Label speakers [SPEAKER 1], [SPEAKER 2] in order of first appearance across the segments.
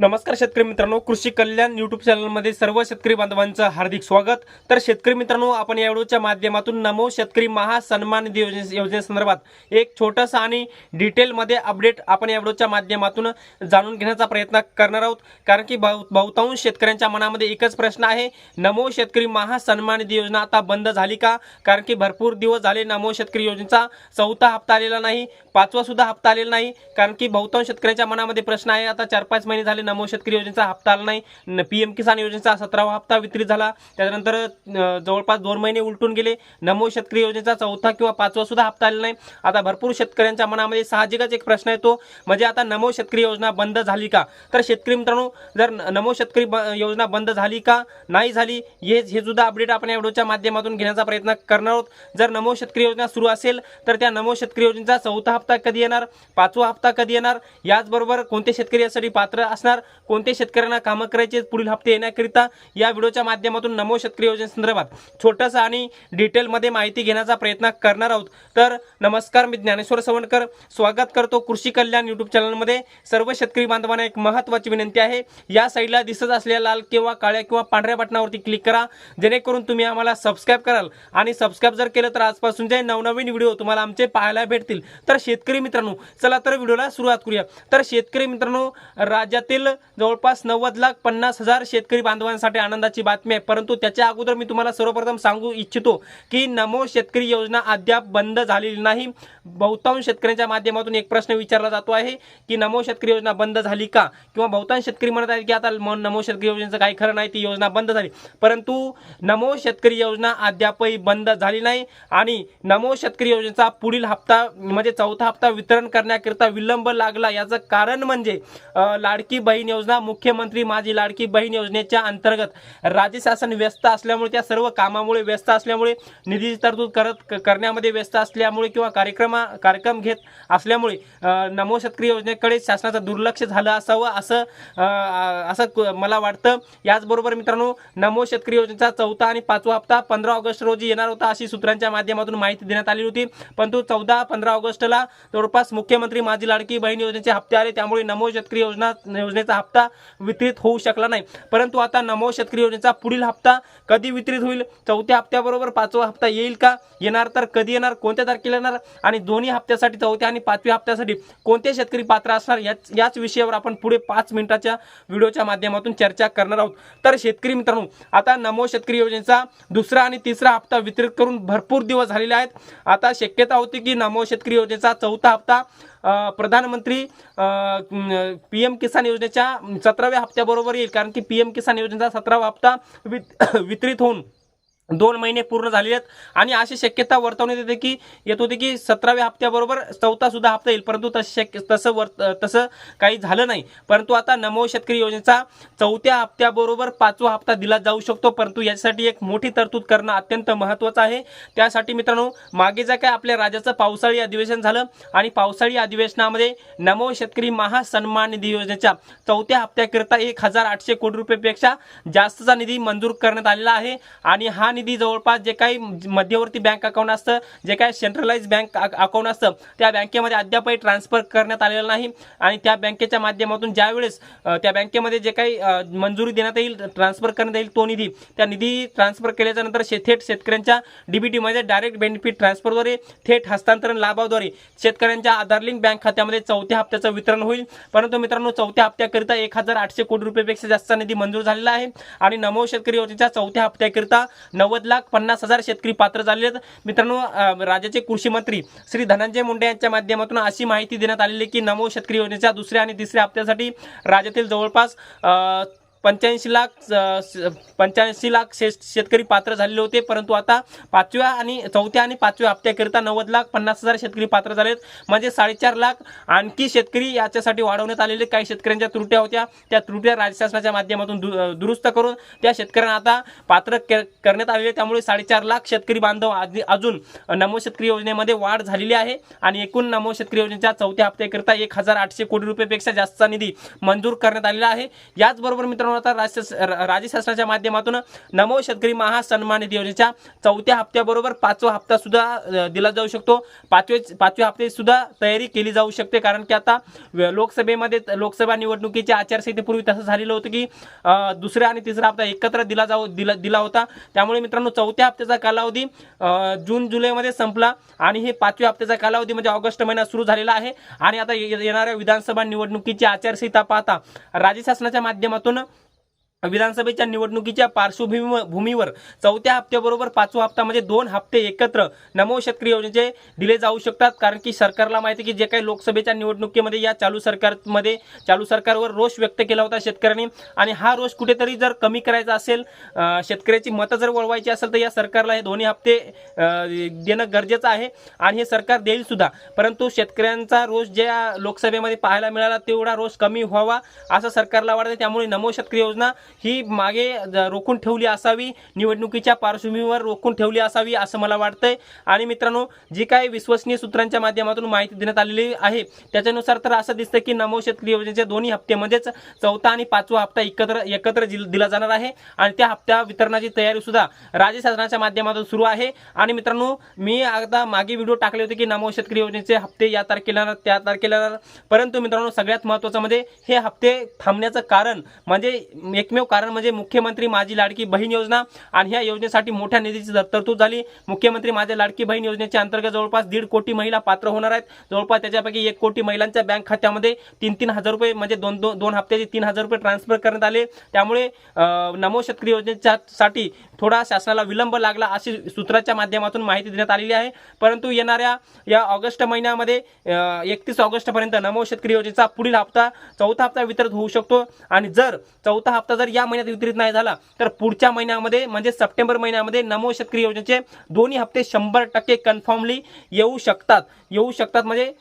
[SPEAKER 1] नमस्कार शेतकरी मित्रांनो कृषी कल्याण युट्यूब चॅनलमध्ये सर्व शेतकरी बांधवांचं हार्दिक स्वागत. तर शेतकरी मित्रांनो आपण या व्हिडिओच्या माध्यमातून नमो शेतकरी महासन्मान निधी योजने योजनेसंदर्भात एक छोटंसं आणि डिटेलमध्ये अपडेट आपण या व्हिडिओच्या माध्यमातून जाणून घेण्याचा प्रयत्न करणार आहोत. कारण की बहुतांश शेतकऱ्यांच्या मनामध्ये एकच प्रश्न आहे नमो शेतकरी महासन्मान निधी योजना आता बंद झाली का? कारण की भरपूर दिवस झाले नमो शेतकरी योजनेचा चौथा हप्ता आलेला नाही पाचवा सुद्धा हप्ता आलेला नाही. कारण की बहुतांश शेतकऱ्यांच्या मनामध्ये प्रश्न आहे आता चार पाच महिने झाले नमो शेतकरी योजनेचा हप्ता आला नाही. पी एम किसान योजनेचा सतरावा हप्ता वितरित झाला. त्याच्यानंतर जवळपास दोन महिने उलटून गेले. नमो शेतकरी योजनेचा चौथा किंवा पाचवा सुद्धा हप्ता आलेला नाही. आता भरपूर शेतकऱ्यांच्या मनामध्ये साहजिकच एक प्रश्न येतो. म्हणजे आता नमो शेतकरी योजना बंद झाली का? तर शेतकरी मित्रांनो जर नमो शेतकरी ब- योजना बंद झाली का? नाही झाली हे हे सुद्धा अपडेट आपण या व्हिडिओच्या माध्यमातून घेण्याचा प्रयत्न करणार आहोत. जर नमो शेतकरी योजना सुरू असेल तर त्या नमो शेतकरी योजनेचा चौथा हप्ता कधी येणार? पाचवा हप्ता कधी येणार? याचबरोबर कोणते शेतकरी यासाठी पात्र असणार? कोणते शेतकऱ्यांना कामं करायचे पुढील हप्ते येण्याकरिता? या व्हिडिओच्या माध्यमातून नमो शेतकरी योजनेसंदर्भात छोटंसं आणि डिटेलमध्ये माहिती घेण्याचा प्रयत्न करणार आहोत. तर नमस्कार मी ज्ञानेश्वर सवणकर स्वागत करतो कृषी कल्याण युट्यूब चॅनलमध्ये. सर्व शेतकरी बांधवांना एक महत्त्वाची विनंती आहे. या साईडला दिसत असलेल्या लाल किंवा काळ्या किंवा पांढऱ्या बटनावरती क्लिक करा. जेणेकरून तुम्ही आम्हाला सबस्क्राईब कराल. आणि सबस्क्राईब जर केलं तर आजपासून जे नवनवीन व्हिडिओ तुम्हाला आमचे पाहायला भेटतील. तर शेतकरी मित्रांनो चला तर व्हिडिओला सुरुवात करूया. तर शेतकरी मित्रांनो राज्यातील जवळपास नव्वद लाख पन्नास हजार शेतकरी बांधवांसाठी आनंदाची बातमी आहे. परंतु त्याच्या अगोदर मी तुम्हाला सर्वप्रथम सांगू इच्छितो की नमो शेतकरी योजना अद्याप बंद झालेली नाही. बहुतांश शेतकऱ्यांच्या माध्यमातून एक प्रश्न विचारला जातो आहे की नमो शेतकरी योजना बंद झाली का? किंवा बहुतांश शेतकरी म्हणत आहेत की आता नमो शेतकरी योजनेचं काही खरं नाही ती योजना बंद झाली. परंतु नमो शेतकरी योजना अद्यापही बंद झाली नाही आणि नमो शेतकरी योजनेचा पुढील हप्ता म्हणजे चौथा हप्ता वितरण करण्याकरिता विलंब लागला. याचं कारण म्हणजे लाडकी बहीण योजना मुख्यमंत्री माझी लाडकी बहीण योजनेच्या अंतर्गत राज्य शासन व्यस्त असल्यामुळे त्या सर्व कामामुळे व्यस्त असल्यामुळे निधीची तरतूद करत करण्यामध्ये व्यस्त असल्यामुळे किंवा कार्यक्रमा कार्यक्रम घेत असल्यामुळे नमो शेतकरी योजनेकडे शासनाचं दुर्लक्ष झालं असावं असं असं मला वाटतं. याचबरोबर मित्रांनो नमो शेतकरी योजनेचा चौथा आणि पाचवा हप्ता पंधरा ऑगस्ट रोजी येणार होता अशी सूत्रांच्या माध्यमातून माहिती देण्यात आली होती. परंतु चौदा पंधरा ऑगस्टला जवळपास मुख्यमंत्री माझी लाडकी बहीण योजनेचे हप्ते आले त्यामुळे नमो शेतकरी योजना योजनेचा हप्ता वितरित होऊ शकला नाही. परंतु आता नमो शेतकरी योजनेचा पुढील हप्ता कधी वितरित होईल? चौथ्या हप्त्याबरोबर पाचवा हप्ता येईल का? येणार तर कधी येणार? कोणत्या तारखेला येणार? आणि दोन्ही हप्त्यासाठी चौथ्या आणि पाचव्या हप्त्यासाठी कोणते शेतकरी पात्र असणार? याच याच विषयावर आपण पुढे पाच मिनिटाच्या व्हिडिओच्या माध्यमातून चर्चा करणार आहोत. तर शेतकरी मित्रांनो आता नमो शेतकरी योजनेचा दुसरा आणि तिसरा हप्ता वितरित करून भरपूर दिवस झालेले आहेत. आता शक्यता होती की नमो शेतकरी योजनेचा चौथा हप्ता प्रधानमंत्री पी एम किसान योजनेच्या सतराव्या हप्त्याबरोबर येईल. कारण की पी एम किसान योजनेचा सतरावा हप्ता वित वितरित होऊन दोन महिने पूर्ण झालेले आहेत. आणि अशी शक्यता वर्तवण्यात येते की येत होती की सतराव्या हप्त्याबरोबर चौथा सुद्धा हप्ता येईल. परंतु तसं शक्य तसं वर्त तसं काही झालं नाही. परंतु आता नमो शेतकरी योजनेचा चौथ्या हप्त्याबरोबर पाचवा हप्ता दिला जाऊ शकतो. परंतु यासाठी एक मोठी तरतूद करणं अत्यंत महत्त्वाचं आहे. त्यासाठी मित्रांनो मागे जा काय आपल्या राज्याचं पावसाळी अधिवेशन झालं आणि पावसाळी अधिवेशनामध्ये नमो शेतकरी महासन्मान निधी योजनेच्या चौथ्या हप्त्याकरिता एक हजार आठशे कोटी रुपयेपेक्षा जास्तचा निधी मंजूर करण्यात आलेला आहे. आणि हा निधी जवळपास जे काही मध्यवर्ती बँक अकाउंट असतं जे काही सेंट्रलाइज बँक अकाउंट असतं त्या बँकेमध्ये अद्यापही ट्रान्सफर करण्यात आलेलं नाही. आणि त्या बँकेच्या माध्यमातून ज्यावेळेस त्या बँकेमध्ये जे काही मंजुरी देण्यात येईल ट्रान्सफर करण्यात येईल तो निधी त्या निधी ट्रान्सफर केल्याच्यानंतर शे थेट शेतकऱ्यांच्या डीबीटीमध्ये डायरेक्ट बेनिफिट ट्रान्सफरद्वारे थेट हस्तांतरण लाभाद्वारे शेतकऱ्यांच्या आधार लिंक बँक खात्यामध्ये चौथ्या हप्त्याचं वितरण होईल. परंतु मित्रांनो चौथ्या हप्त्याकरिता एक हजार आठशे कोटी रुपयेपेक्षा जास्त निधी मंजूर झालेला आहे. आणि नमो शेतकरी योजनेच्या चौथ्या हप्त्याकरिता नव्वद लाख पन्नास हजार शेतकरी पात्र झालेले आहेत. मित्रांनो राज्याचे कृषी मंत्री श्री धनंजय मुंडे यांच्या माध्यमातून अशी माहिती देण्यात आलेली आहे की नमो शेतकरी योजनेच्या दुसऱ्या आणि तिसऱ्या हप्त्यासाठी राज्यातील जवळपास पंच्याऐंशी लाख पंच्याऐंशी लाख शे शेतकरी पात्र झालेले होते. परंतु आता पाचव्या आणि चौथ्या आणि पाचव्या हप्त्याकरिता नव्वद लाख पन्नास हजार शेतकरी पात्र झालेत. म्हणजे साडेचार लाख आणखी शेतकरी याच्यासाठी वाढवण्यात आलेले काही शेतकऱ्यांच्या त्रुट्या होत्या. त्या त्रुट्या राज्य शासनाच्या माध्यमातून दु- दुरुस्त करून त्या शेतकऱ्यांना आता पात्र के- करण्यात आलेले त्यामुळे साडेचार लाख शेतकरी बांधव आधी- अजून नमो शेतकरी योजनेमध्ये वाढ झालेली आहे. आणि एकूण नमो शेतकरी योजनेच्या चौथ्या हप्त्याकरिता एक हजार आठशे कोटी रुपयेपेक्षा जास्तचा निधी मंजूर करण्यात आलेला आहे. याचबरोबर मित्रांनो मित्रांनो राज्य राज्यशासनाच्या राज्य शासनाच्या माध्यमातून नमो शेतकरी महासन्मान निधी योजनेच्या चौथ्या हप्त्याबरोबर पाचवा हप्ता सुद्धा दिला जाऊ शकतो. पाचवे पाचव्या हप्ते सुद्धा तयारी केली जाऊ शकते कारण की आता लोकसभेमध्ये लोकसभा निवडणुकीच्या आचारसंहितेपूर्वी तसं झालेलं होतं की दुसरा आणि तिसरा हप्ता एकत्र दिला जाऊ दिला दिला होता. त्यामुळे मित्रांनो चौथ्या हप्त्याचा कालावधी जून जुलैमध्ये संपला आणि हे पाचव्या हप्त्याचा कालावधी म्हणजे ऑगस्ट महिना सुरू झालेला आहे. आणि आता ये- येणाऱ्या विधानसभा निवडणुकीची आचारसंहिता पाहता राज्य शासनाच्या माध्यमातून विधानसभेच्या निवडणुकीच्या पार्श्वभूमीवर भूमीवर चौथ्या हप्त्याबरोबर पाचवा हप्ता म्हणजे दोन हप्ते एकत्र नमो शेतकरी योजनेचे दिले जाऊ शकतात. कारण की सरकारला माहिती आहे की जे काही लोकसभेच्या निवडणुकीमध्ये या चालू सरकारमध्ये चालू सरकारवर रोष व्यक्त केला होता शेतकऱ्यांनी. आणि हा रोष कुठेतरी जर कमी करायचा असेल शेतकऱ्याची मतं जर वळवायची असेल तर या सरकारला हे दोन्ही हप्ते देणं गरजेचं आहे. आणि हे सरकार देईल सुद्धा. परंतु शेतकऱ्यांचा रोष ज्या लोकसभेमध्ये पाहायला मिळाला तेवढा रोष कमी व्हावा असं सरकारला वाटतं. त्यामुळे नमो शेतकरी योजना ही मागे रोखून ठेवली असावी निवडणुकीच्या पार्श्वभूमीवर रोखून ठेवली असावी असं मला वाटतंय. आणि मित्रांनो जी काही विश्वसनीय सूत्रांच्या माध्यमातून माहिती देण्यात आलेली आहे त्याच्यानुसार तर असं दिसतं की नमो शेतकरी योजनेच्या दोन्ही हप्ते म्हणजेच चौथा आणि पाचवा हप्ता एकत्र एकत्र दिला जाणार आहे. आणि त्या हप्त्या वितरणाची तयारी सुद्धा राज्य शासनाच्या माध्यमातून सुरू आहे. आणि मित्रांनो मी आता मागे व्हिडिओ टाकले होते की नमो शेतकरी योजनेचे हप्ते या तारखेला त्या तारखेला परंतु मित्रांनो सगळ्यात महत्त्वाचं म्हणजे हे हप्ते थांबण्याचं कारण म्हणजे एकमेव कारण म्हणजे मुख्यमंत्री माझी लाडकी बहीण योजना आणि ह्या योजनेसाठी मोठ्या निधीची तरतूद झाली. मुख्यमंत्री माझ्या लाडकी बहीण योजनेच्या अंतर्गत जवळपास दीड कोटी महिला पात्र होणार आहेत. जवळपास त्याच्यापैकी एक कोटी महिलांच्या बँक खात्यामध्ये तीन तीन हजार रुपये म्हणजे दोन दोन दोन हप्त्याचे तीन हजार रुपये ट्रान्सफर करण्यात आले. त्यामुळे नमो शेतकरी योजनेच्या साठी थोडा शासनाला विलंब लागला अशी सूत्राच्या माध्यमातून माहिती देण्यात आलेली आहे. परंतु येणाऱ्या या ऑगस्ट महिन्यामध्ये एकतीस ऑगस्टपर्यंत नमो शेतकरी योजनेचा पुढील हप्ता चौथा हप्ता वितरित होऊ शकतो. आणि जर चौथा हप्ता जर या महिन्यात वितरित नाही झाला तर पुढच्या महिन्यामध्ये म्हणजे सप्टेंबर महिन्यामध्ये नमो शेतकरी योजनेचे दोन्ही हप्ते शंभर टक्के कन्फर्मली येऊ शकतात. येऊ शकतात म्हणजे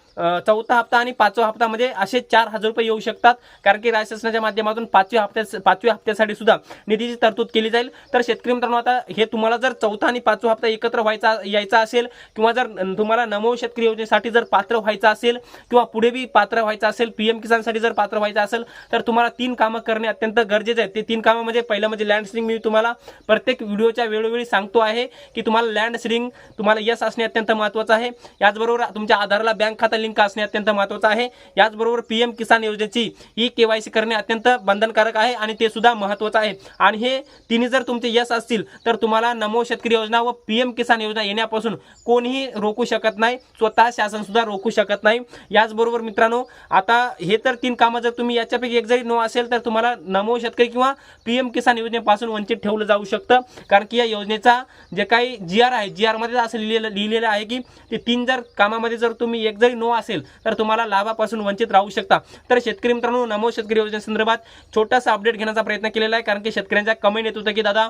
[SPEAKER 1] चौथा हप्ता आणि पाचवा हप्ता म्हणजे असे चार हजार रुपये येऊ शकतात. कारण की राज्य शासनाच्या माध्यमातून पाचव्या हप्त्या पाचव्या हप्त्यासाठी सुद्धा निधीची तरतूद केली जाईल. तर शेतकरी मित्रांनो आता हे तुम्हाला जर चौथा आणि पाचवा हप्ता एकत्र व्हायचा यायचा असेल किंवा जर तुम्हाला नमो शेतकरी योजनेसाठी जर पात्र व्हायचं असेल किंवा पुढे बी पात्र व्हायचं असेल पीएम किसानसाठी जर पात्र व्हायचं असेल तर तुम्हाला तीन कामं करणे अत्यंत गरजेचे आहे ते तीन कामं म्हणजे पहिलं म्हणजे लँड सिलिंग मी तुम्हाला प्रत्येक व्हिडिओच्या वेळोवेळी सांगतो आहे की तुम्हाला लँड सिलिंग तुम्हाला यस असणे अत्यंत महत्त्वाचं आहे. याचबरोबर तुमच्या आधारला बँक खाता लिंक असणे अत्यंत महत्त्वाचं आहे. याचबरोबर पीएम किसान योजनेची ई केवायसी करणे अत्यंत बंधनकारक आहे आणि ते सुद्धा महत्त्वाचं आहे. आणि हे तिन्ही जर तुमचे यश असतील तर तुम्हाला नमो शेतकरी योजना व पीएम किसान योजना येण्यापासून कोणीही रोखू शकत नाही. स्वतः शासन सुद्धा रोखू शकत नाही. याचबरोबर मित्रांनो आता हे तर तीन कामं जर तुम्ही याच्यापैकी एक जरी नो असेल तर तुम्हाला नमो शेतकरी किंवा पीएम किसान योजनेपासून वंचित ठेवलं जाऊ शकतं. कारण की या योजनेचा जे काही जी आर आहे जी आरमध्ये असं लिहिलेलं लिहिलेलं आहे की ते तीन जर कामामध्ये जर तुम्ही एक जरी नो असेल तर तुम्हाला लाभापासून वंचित राहू शकता. तर शेतकरी मित्रांनो नमो शेतकरी योजनेसंदर्भात छोटासा अपडेट घेण्याचा प्रयत्न केलेला आहे कारण की शेतकऱ्यांच्या कमेंट येत होतं की दादा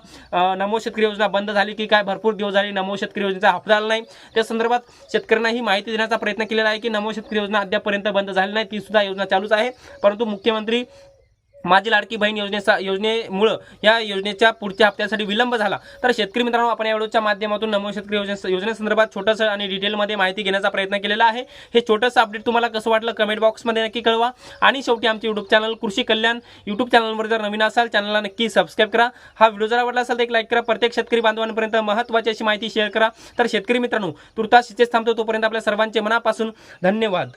[SPEAKER 1] नमो शेतकरी योजना बंद झाली की काय? भरपूर दिवस झाले नमो शेतकरी योजनेचा हप्ता आला नाही. त्या संदर्भात शेतकऱ्यांना ही माहिती देण्याचा प्रयत्न केलेला आहे की नमो शेतकरी योजना अद्यापर्यंत बंद झाली नाही ती सुद्धा योजना चालूच आहे. परंतु मुख्यमंत्री माझी लाडकी बहीण योजनेचा योजनेमुळं या योजनेच्या पुढच्या हप्त्यासाठी विलंब झाला. तर शेतकरी मित्रांनो आपण या व्हिडिओच्या माध्यमातून नमो शेतकरी योजने योजनेसंदर्भात छोटंसं आणि डिटेलमध्ये माहिती घेण्याचा प्रयत्न केलेला आहे. हे छोटंसं अपडेट तुम्हाला कसं वाटलं कमेंट बॉक्समध्ये नक्की कळवा. आणि शेवटी आमचे यूट्यूब चॅनल कृषी कल्याण यूट्यूब चॅनलवर जर नवीन असाल चॅनलला नक्की सबस्क्राईब करा. हा व्हिडिओ जर आवडला असेल तर एक लाईक करा. प्रत्येक शेतकरी बांधवांपर्यंत महत्त्वाची अशी माहिती शेअर करा. तर शेतकरी मित्रांनो तुर्तास इथेच थांबतो. तोपर्यंत आपल्या सर्वांचे मनापासून धन्यवाद.